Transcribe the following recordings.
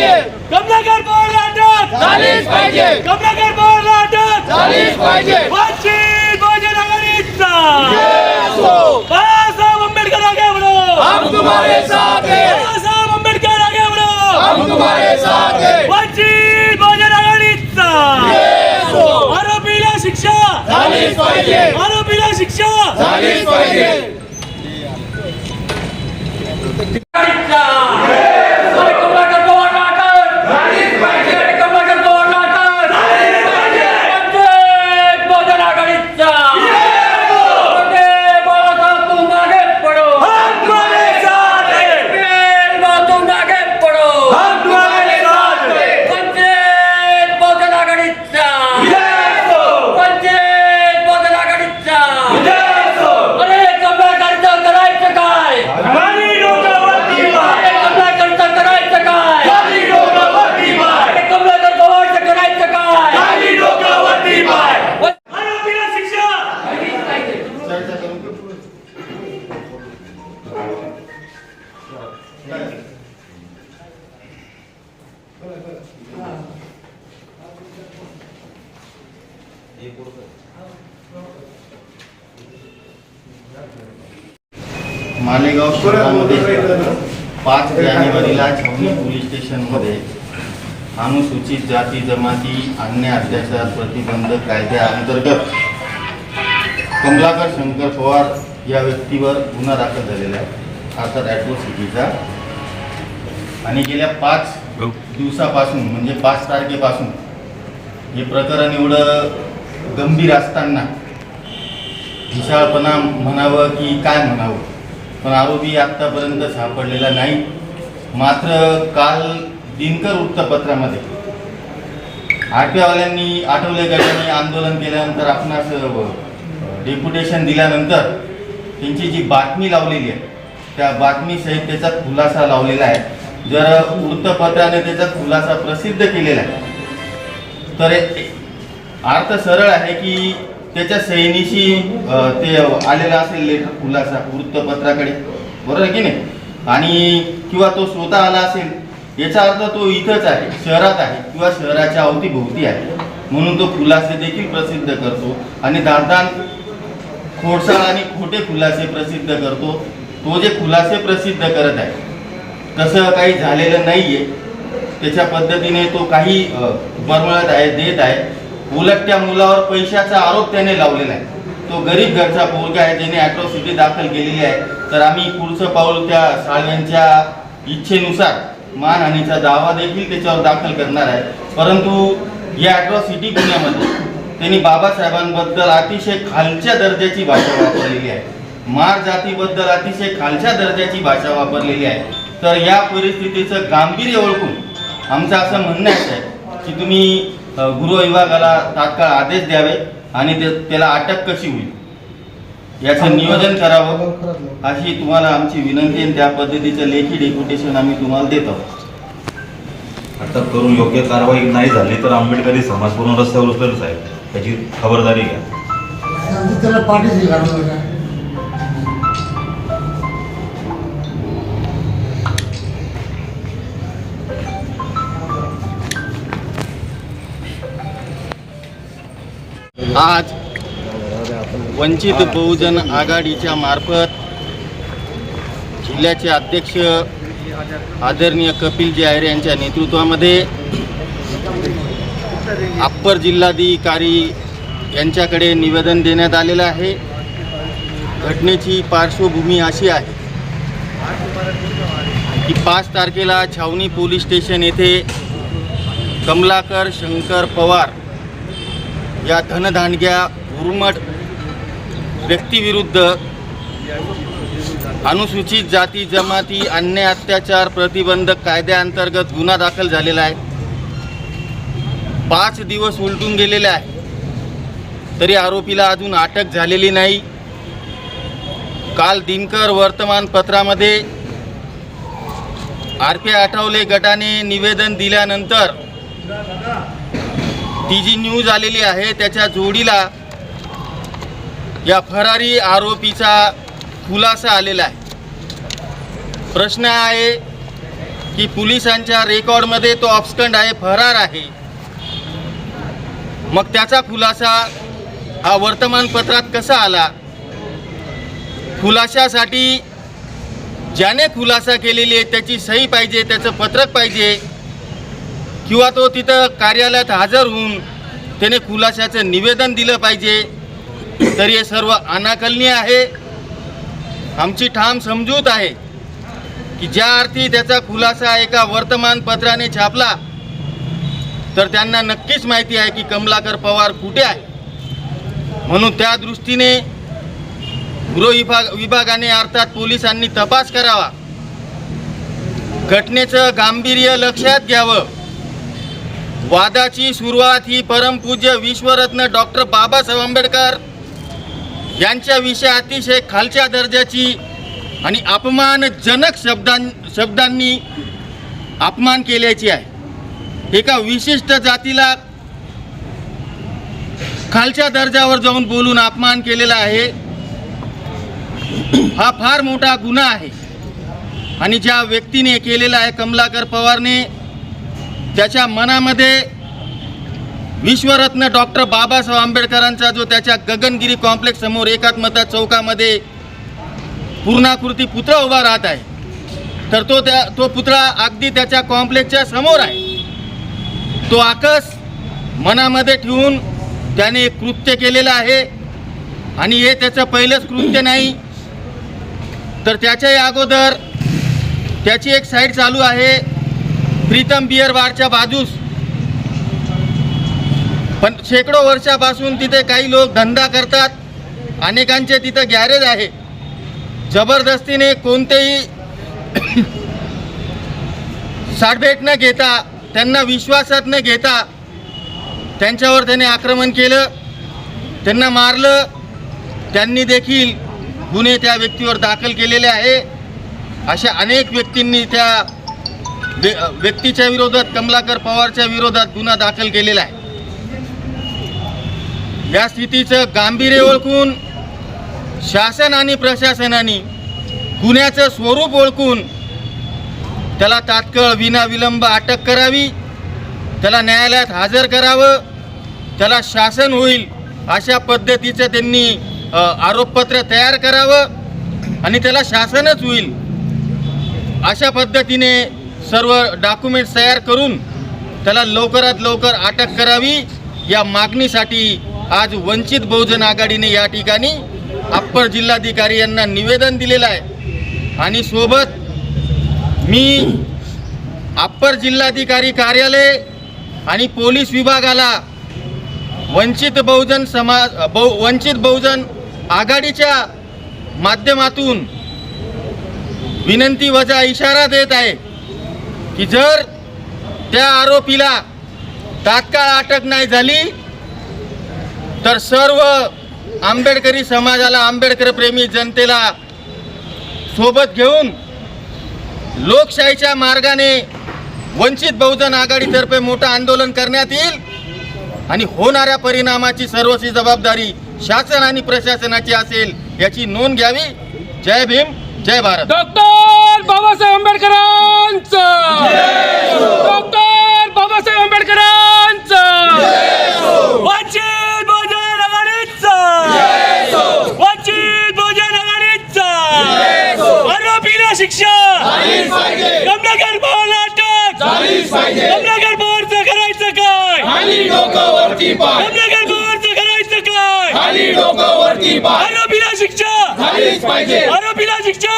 अटक कमलाकर पवारला अटक कमलाकर पवारला अटक वंचित बहुजन आघाडीचा बाळासाहेब आंबेडकर आगे बढो बाळासाहेब आंबेडकर आगे बढो वंचित बहुजन आघाडीचा आरोपीला शिक्षा. आरोपीला शिक्षा. कमलाकर पवारला अटक कमलाकर पवारला अटक वंचित बहुजन आघाडीचा वंदे बाळासाहेब तुम आगे पडो वीर बा तुम आगे पडो वंचित बहुजन आघाडीचा वंचित बहुजन आघाडीचा अरे कमलाकरचं करायचं काय अरे कमलाकरचं करायचं काय अरे कमलाकर पवारचं करायचं काय आरोपीला शिक्षा मालेगाव शहरामध्ये पाच जानेवारीला छावणी पोलीस स्टेशनमध्ये अनुसूचित जाती जमाती अन्य अत्याचार प्रतिबंध कायद्याअंतर्गत कमलाकर शंकर पवार या व्यक्तीवर गुन्हा दाखल झालेला आहे. अर्थात ॲट्रोसिटीचा आणि गेल्या पाच दिवसापासून म्हणजे पाच तारखेपासून हे प्रकरण एवढं गंभीर असताना विशाळपणा म्हणावं की काय म्हणावं? पण आरोपी आत्तापर्यंत सापडलेला नाही. मात्र काल दिनकर वृत्तपत्रामध्ये आठव्यावाल्यांनी आठवले गटाने आंदोलन केल्यानंतर आपणास डेप्युटेशन दिल्यानंतर त्यांची जी बातमी लावलेली आहे त्या बातमीसहित त्याचा खुलासा लावलेला आहे. जर वृत्तपत्राने त्याचा खुलासा प्रसिद्ध केलेला आहे तर अर्थ सरळ आहे की त्याच्या सैनीशी ते आलेला असेल लेटर खुलासा वृत्तपत्राकडे. बरोबर आहे की नाही? आणि किंवा तो स्वतः आला असेल याचा अर्थ तो इथंच आहे शहरात आहे किंवा शहराच्या अवतीभोवती आहे. म्हणून तो खुलासे देखील प्रसिद्ध करतो आणि दादान खोडसाळ आणि खोटे खुलासे प्रसिद्ध करतो. तो जे खुलासे प्रसिद्ध करत आहे तसं काही झालेलं नाहीये. त्याच्या पद्धतीने तो काही मरमळत आहे देत आहे. उलट त्या मुलावर पैशाचा आरोप त्याने लावलेला आहे. तो गरीब घरचा पोरगा आहे ज्याने अॅट्रॉसिटी दाखल केलेली आहे. तर आम्ही पुढचं पाऊल त्या साळव्यांच्या इच्छेनुसार मानहानीचा दावा देखील त्याच्यावर दाखल करणार आहे. परंतु या अॅट्रॉसिटी गुन्ह्यामध्ये त्यांनी बाबासाहेबांबद्दल अतिशय खालच्या दर्जाची भाषा वापरलेली आहे. मार जातीबद्दल अतिशय खालच्या दर्जाची भाषा वापरलेली आहे. तर या परिस्थितीचं गांभीर्य ओळखून आमचं असं म्हणणं आहे की तुम्ही अ, गृहविभागाला तात्काळ आदेश द्यावे आणि ते त्याला अटक कशी होईल? याचं नियोजन करावं अशी तुम्हाला आमची विनंती आहे. त्या पद्धतीचं लेखी डेप्युटेशन आम्ही तुम्हाला देत. आहोत अटक करून योग्य कारवाई नाही झाली तर आंबेडकरी समाज पूर्ण रस्त्यावर उचलेल साहेब. त्याची खबरदारी घ्या. त्याला पाठीशी आज वंचित बहुजन आघाडीच्या मार्फत जिल्ह्याचे अध्यक्ष आदरणीय कपिल आहेर यांच्या नेतृत्वामध्ये अप्पर जिल्हाधिकारी यांच्याकडे निवेदन देण्यात आलेलं आहे. घटनेची पार्श्वभूमी अशी आहे की पाच तारखेला छावणी पोलीस स्टेशन येथे कमलाकर शंकर पवार या धनधानग्या उर्मट व्यक्तीविरुद्ध अनुसूचित जाती जमाती अन्य अत्याचार प्रतिबंधक कायद्याअंतर्गत गुन्हा दाखल झालेला आहे. पाच दिवस उलटून गेलेले आहे. तरी आरोपीला अजून अटक झालेली नाही. काल दिनकर वर्तमानपत्रामध्ये आर पी आठवले गटाने निवेदन दिल्यानंतर ती जी न्यूज आलेली आहे त्याच्या जोडीला या फरारी आरोपीचा खुलासा आलेला आहे. प्रश्न आहे की पोलिसांच्या रेकॉर्डमध्ये तो ऑप्स्कंड आहे फरार आहे. मग त्याचा खुलासा हा वर्तमानपत्रात कसा आला? खुलाशासाठी ज्याने खुलासा केलेली आहे त्याची सही पाहिजे त्याचं पत्रक पाहिजे किंवा तो तिथं कार्यालयात हजर होऊन त्याने खुलाशाचं निवेदन दिलं पाहिजे तर हे सर्व अनाकलनीय आहे. आमची ठाम समजूत आहे की ज्या अर्थी त्याचा खुलासा एका वर्तमानपत्राने छापला तर त्यांना नक्कीच माहिती आहे की कमलाकर पवार कुठे आहे. म्हणून त्या दृष्टीने गृह विभाग विभागाने अर्थात पोलिसांनी तपास करावा. घटनेचं गांभीर्य लक्षात घ्यावं. वादाची सुरुवात ही परमपूज्य विश्वरत्न डॉक्टर बाबासाहेब आंबेडकर यांच्याविषयी अतिशय खालच्या दर्जाची आणि अपमानजनक शब्दां शब्दांनी अपमान केल्याची आहे. एका विशिष्ट जातीला खालच्या दर्जावर जाऊन बोलून अपमान केलेला आहे. हा फार मोठा गुन्हा आहे. आणि ज्या व्यक्तीने केलेला आहे कमलाकर पवारने त्याच्या मनामध्ये विश्वरत्न डॉक्टर बाबासाहेब आंबेडकरांचा जो त्याच्या गगनगिरी कॉम्प्लेक्स समोर एकात्मता चौकामध्ये पूर्णाकृती पुतळा उभा राहत आहे तर तो त्या तो पुतळा अगदी त्याच्या कॉम्प्लेक्सच्या समोर आहे. तो आकस मनामध्ये ठेवून त्याने एक कृत्य केलेलं आहे आणि हे त्याचं पहिलंच कृत्य नाही. तर त्याच्याही अगोदर त्याची एक साईड चालू आहे. प्रीतम बियर बारच्या बाजूस. पण शेकडो वर्षापासून तिथे काही लोक धंदा करतात. अनेकांचे तिथं गॅरेज आहे. जबरदस्तीने कोणतेही साठभेट न घेता त्यांना विश्वासात न घेता त्यांच्यावर त्याने आक्रमण केलं. त्यांना मारलं. त्यांनी देखील गुन्हे त्या व्यक्तीवर दाखल केलेले आहे. अशा अनेक व्यक्तींनी त्या व्यक्तीच्या विरोधात कमलाकर पवारच्या विरोधात गुन्हा दाखल केलेला आहे. या स्थितीचं गांभीर्य ओळखून शासन आणि प्रशासनाने गुन्ह्याचं स्वरूप ओळखून त्याला तात्काळ विनाविलंब अटक करावी त्याला न्यायालयात हजर करावं त्याला शासन होईल अशा पद्धतीचं त्यांनी आरोपपत्र तयार करावं आणि त्याला शासनच होईल अशा पद्धतीने सर्व डॉक्युमेंट्स तयार करून त्याला लवकरात लवकर अटक करावी. या मागणीसाठी आज वंचित बहुजन आघाडीने या ठिकाणी अप्पर जिल्हाधिकारी यांना निवेदन दिलेलं आहे. आणि सोबत मी अप्पर जिल्हाधिकारी कार्यालय आणि पोलीस विभागाला वंचित बहुजन समाज बहु वंचित बहुजन आघाडीच्या माध्यमातून विनंती वजा इशारा देत आहे. की जर त्या आरोपीला तात्काळ अटक नाही झाली तर सर्व आंबेडकरी समाजाला आंबेडकर प्रेमी जनतेला सोबत घेऊन लोकशाहीच्या मार्गाने वंचित बहुजन आघाडीतर्फे मोठं आंदोलन करण्यात येईल आणि होणाऱ्या परिणामाची सर्वस्वी जबाबदारी शासन आणि प्रशासनाची असेल याची नोंद घ्यावी. जय भीम. जय भारत. डॉक्टर बाबासाहेब आंबेडकरांचा. डॉक्टर बाबासाहेब आंबेडकरांचा. वंचित बहुजन आघाडीचा. वंचित बहुजन आघाडीचा. आरोपीला शिक्षा. कमलाकर पवारला अटक कमलाकर करायचं काय? कमलाकर पवारचं करायचं काय? आरोपीला शिक्षा. पाहिजे. आरोपीला शिक्षा!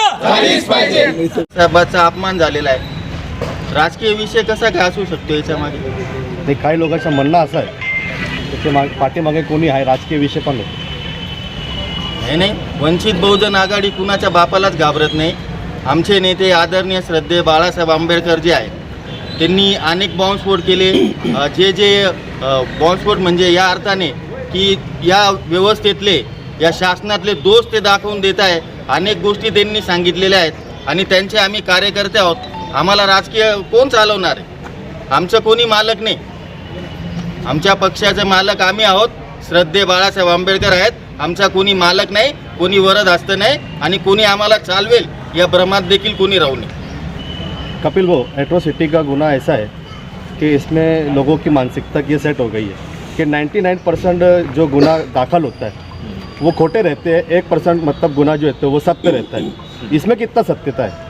साहेबाचा अपमान झालेला आहे. राजकीय विषय कसा काय असू शकतो याच्यामागे? ते काही लोकांचं म्हणणं असं आहे. त्याच्या माग पाठीमागे कोणी आहे? राजकीय विषय पण नाही. नाही वंचित बहुजन आघाडी कुणाच्या बापालाच घाबरत नाही. आमचे नेते आदरणीय श्रद्धे बाळासाहेब आंबेडकर जे आहेत त्यांनी अनेक बॉम्बस्फोट केले. जे जे बॉम्बस्फोट म्हणजे या अर्थाने की या व्यवस्थेतले या शासनातले दोष ते दाखवून देत आहे. अनेक गोष्टी त्यांनी सांगितलेल्या आहेत आणि त्यांचे आम्ही कार्यकर्ते आहोत. आम्हाला राजकीय कोण चालवणार आहे? आमचं कोणी मालक नाही. आमच्या पक्षाचे मालक आम्ही आहोत. श्रद्धे बाळासाहेब आंबेडकर आहेत. आमचा कोणी मालक नाही कोणी वरद असतं नाही आणि कोणी आम्हाला चालवेल या भ्रमात देखील कोणी राहू नये. कपिल भो एट्रोसिटी का गुना ऐसा है कि इसमें लोगों की मानसिकता की सेट हो गई है? कि 99 परसेंट जो गुना दाखिल होता है वो खोटे रहते हैं, एक परसेंट मतलब गुना जो रहते हैं, वो सत्य रहता है। इसमें कितना सत्यता है?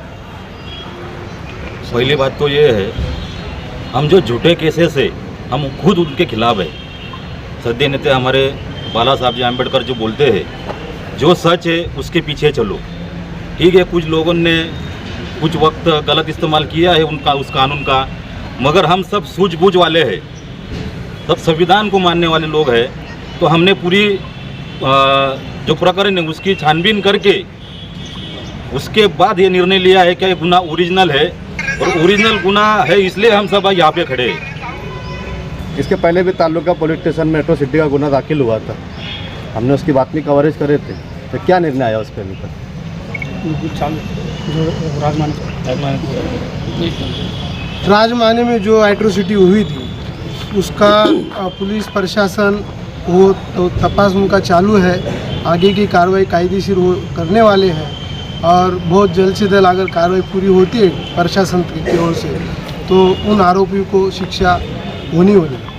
पहली बात तो ये है, हम जो झूठे केसेस है, हम खुद उनके खिलाफ है। सद्य नेता हमारे बाला साहब जी अंबेडकर जो बोलते हैं, जो सच है, उसके पीछे चलो। ठीक है, कुछ लोगों ने कुछ वक्त गलत इस्तेमाल किया है उनका, उस कानून का, मगर हम सब सूझबूझ वाले हैं। सब संविधान को मानने वाले लोग हैं तो हमने पूरी जो प्रकरण है उसकी छानबीन करके उसके बाद ये निर्णय लिया है कि ये गुना ओरिजिनल है और ओरिजिनल गुना है इसलिए हम सब यहाँ पे खड़े हैं। इसके पहले भी तालुका पुलिस स्टेशन में एट्रोसिटी का गुना दाखिल हुआ था। हमने उसकी बातमी कवरेज करे थे। तो क्या निर्णय आया उसके अभी तक? राजमाने में जो एट्रोसिटी हुई थी उसका पुलिस प्रशासन वो तो तपास उनका चालू है, आगे की कार्रवाई कायदेशीर करने वाले हैं और बहुत जल्द से जल्द अगर कार्रवाई पूरी होती है प्रशासन की ओर से तो उन आरोपियों को शिक्षा होनी होनी